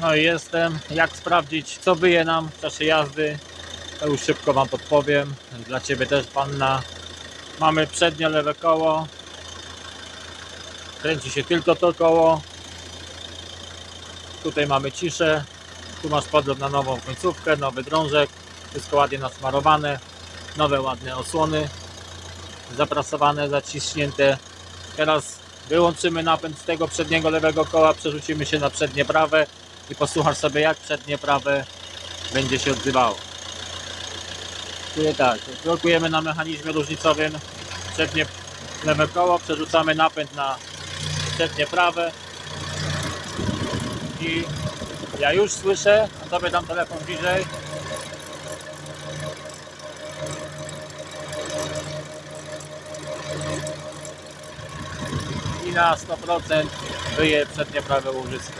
No i jestem. Jak sprawdzić, co wyje nam w czasie jazdy? To już szybko Wam podpowiem. Dla Ciebie też, panna. Mamy przednie lewe koło. Kręci się tylko to koło. Tutaj mamy ciszę. Tu masz podlot na nową końcówkę, nowy drążek. Wszystko ładnie nasmarowane. Nowe ładne osłony. Zaprasowane, zaciśnięte. Teraz wyłączymy napęd z tego przedniego lewego koła, przerzucimy się na przednie prawe i posłuchasz sobie jak przednie prawe będzie się odzywało. Czyli tak, blokujemy na mechanizmie różnicowym przednie lewe koło, przerzucamy napęd na przednie prawe i ja już słyszę, a dam telefon bliżej. I na 100% wyje przednie prawe łożysko.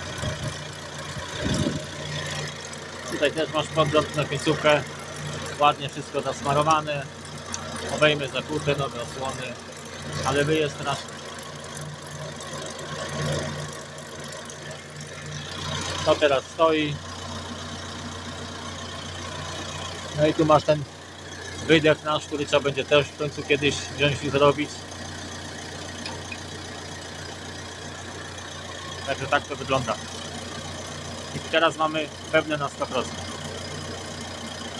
Tutaj też masz podgląd na końcówkę. Ładnie wszystko zasmarowane. Obejmy zakute, nowe osłony. Ale wyje strasznie. To teraz stoi. No i tu masz ten wydech nasz, który trzeba będzie też w końcu kiedyś wziąć i zrobić. Także tak to wygląda. Teraz mamy pewne na 100%.